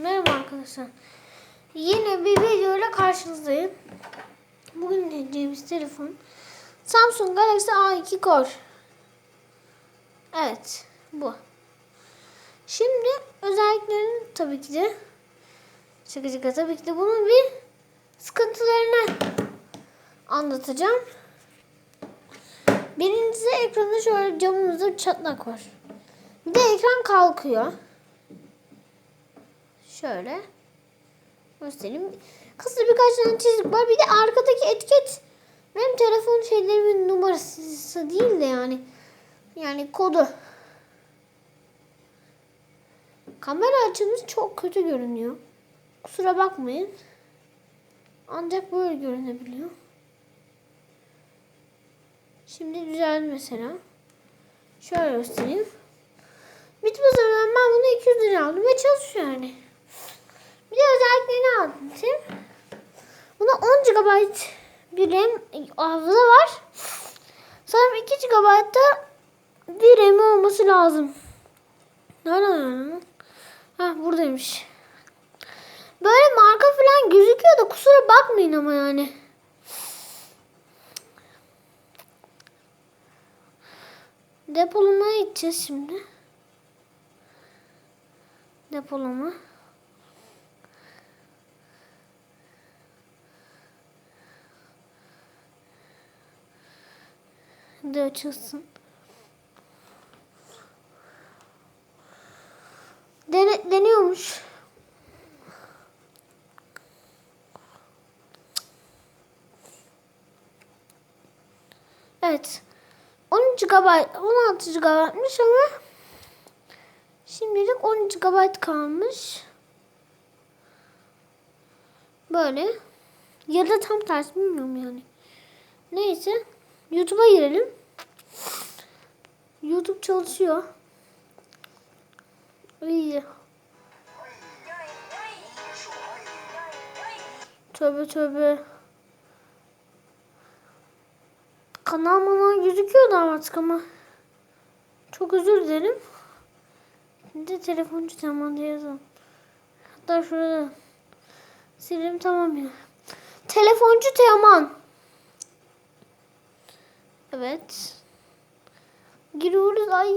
Merhaba arkadaşlar. Yine bir video ile karşınızdayım. Bugün deneyeceğimiz telefon Samsung Galaxy A2 Core. Evet, bu. Şimdi özelliklerini tabii ki de şaka tabii ki de bunun bir sıkıntılarını anlatacağım. Birincisi ekranda şöyle camımızda bir çatlak var. Bir de ekran kalkıyor. Şöyle göstereyim. Kısa birkaç tane çizik var. Bir de arkadaki etiket benim telefon şeylerimin numarası değil de yani yani kodu. Kamera açımız çok kötü görünüyor. Kusura bakmayın. Ancak böyle görünebiliyor. Şimdi düzeldi mesela. Şöyle göstereyim. Bitmez hemen ben bunu 200 lira aldım ve çalışıyor yani. Bir de özelliklerini anlatayım. Bunda 10 GB bir RAM hafıza var. Sanırım 2 GB da bir RAM olması lazım. Nerede? Ha buradaymış. Böyle marka falan gözüküyor da kusura bakmayın ama yani. Depolamaya gideceğiz şimdi. Depolama. De açılsın. Dene, deniyormuş. Evet. 13 GB, 16 GB'mış ama şimdilik 13 GB kalmış. Böyle. Ya da tam tersi bilmiyorum yani. Neyse. YouTube'a girelim. YouTube çalışıyor. İyi. Tövbe tövbe. Kanal manal gözüküyor da artık ama. Çok özür dilerim. Şimdi telefoncu tamam diye yazalım. Hatta şurada. Silim tamam ya. Telefoncu Teoman. Evet. Giriyoruz. Ay.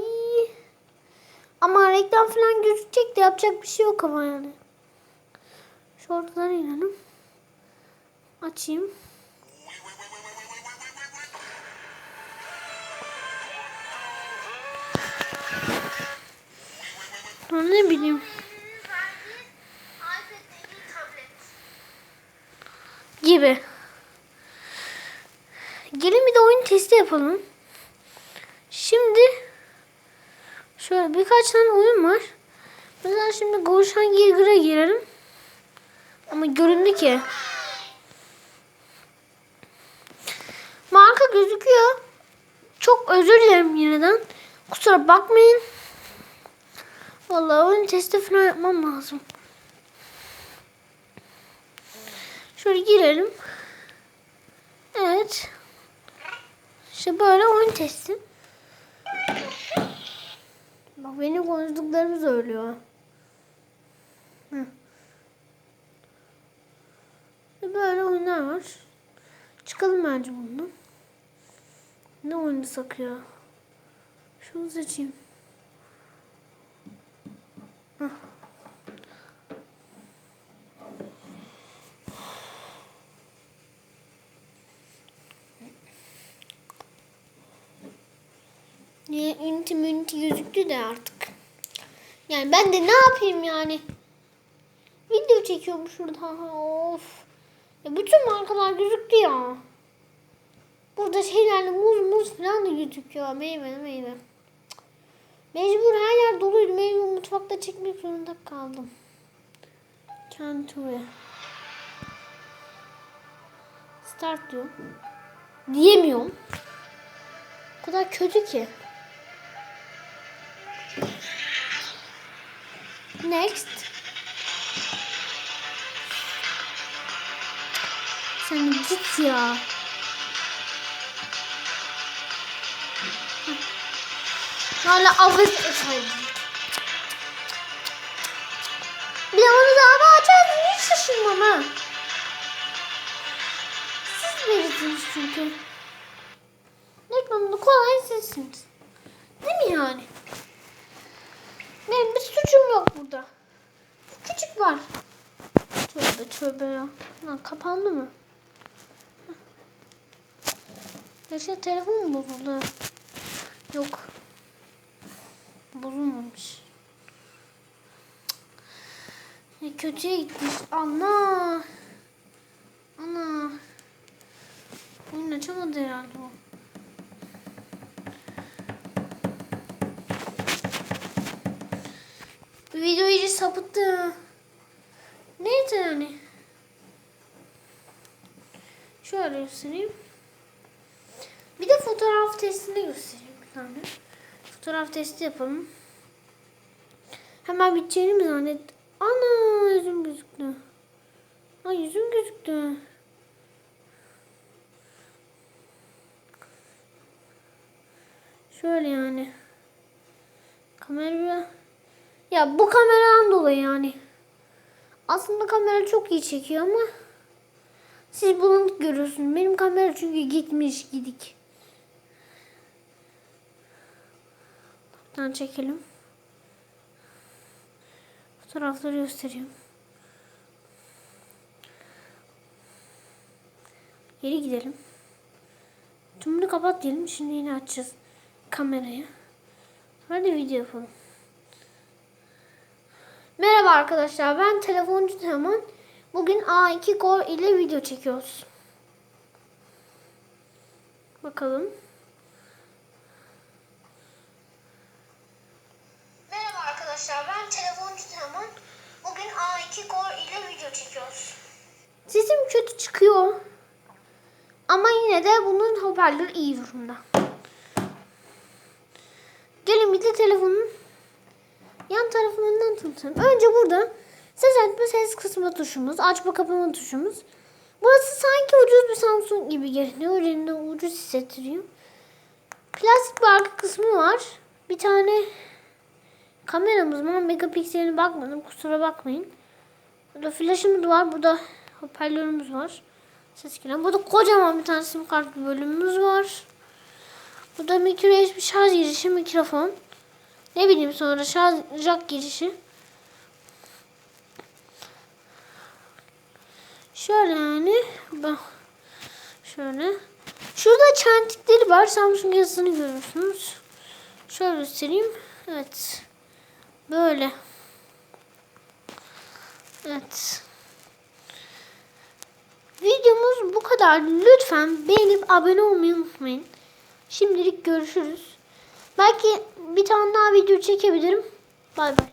Ama reklam falan gözükecek de yapacak bir şey yok ama yani. Şu ortadan inelim. Açayım. Ne bileyim. Gibi. Gelin bir de oyun testi yapalım. Şimdi şöyle birkaç tane oyun var. Mesela şimdi Goshan Girgir'e girelim. Ama göründü ki. Marka gözüküyor. Çok özür dilerim yeniden. Kusura bakmayın. Vallahi oyun testi falan yapmam lazım. Şöyle girelim. Evet. İşte böyle oyun testi. Bak benim konuştuklarımı söylüyor. Hı. Böyle oyunlar var. Çıkalım bence bundan. Ne oynasak ya? Şunu seçeyim. Hah. Niye ünite münite gözüktü de artık. Yani ben de ne yapayım yani? Video çekiyorum şurada. Of. Ya bütün markalar gözüktü ya. Burada şeylerle muz muz falan da gözüküyor. Meyve meyve. Mecbur her yer doluydu. Mecbur mutfakta çekmek zorunda kaldım. Kenture. Start diyor. Diyemiyorum. O kadar kötü ki. Next. Sen git ya. Hala abes efendim. Bir de onu taşınmam ha. Siz verirsiniz çünkü. Reklamını kolay sizsiniz. Değil mi yani? Yok burada. Küçük var. Tövbe tövbe ya. Lan kapandı mı? Yaşa telefon mu bozuldu? Yok. Bozulmamış. Ne kötüye gitmiş. Ana. Video iyice sapıttı. Neyse yani. Şöyle göstereyim. Bir de fotoğraf testini göstereyim bir tane. Fotoğraf testi yapalım. Hemen biteceğini mi zannet? Ana yüzüm gözüktü. Ay yüzüm gözüktü. Şöyle yani. Kamera ya bu kameradan dolayı yani. Aslında kamera çok iyi çekiyor ama siz bulanık görüyorsunuz. Benim kamera çünkü gitmiş gidik. Buradan çekelim. Fotoğrafları göstereyim. Geri gidelim. Tümünü kapat diyelim. Şimdi yine açacağız kamerayı. Hadi video yapalım. Merhaba arkadaşlar ben telefoncu Teman. Bugün A2 Core ile video çekiyoruz. Bakalım. Merhaba arkadaşlar ben telefoncu Teman. Bugün A2 Core ile video çekiyoruz. Sesim kötü çıkıyor. Ama yine de bunun hoparlörü iyi durumda. Gelin bir de telefonun tarafından tutalım. Önce burada ses açma ses kısma tuşumuz, açma kapama tuşumuz. Burası sanki ucuz bir Samsung gibi görünüyor. Elinde ucuz hissettiriyor. Plastik bir arka kısmı var. Bir tane kameramız var. Megapikseline bakmadım. Kusura bakmayın. Burada flaşımız var. Burada hoparlörümüz var. Ses gelen. Burada kocaman bir tane sim kart bölümümüz var. Burada micro USB şarj girişi, mikrofon. Ne bileyim sonra şarj girişi. Şöyle yani. Bak. Şöyle. Şurada çentikleri var. Samsung yazısını görüyorsunuz. Şöyle göstereyim. Evet. Böyle. Evet. Videomuz bu kadar. Lütfen beğenip abone olmayı unutmayın. Şimdilik görüşürüz. Belki bir tane daha video çekebilirim. Bay bay.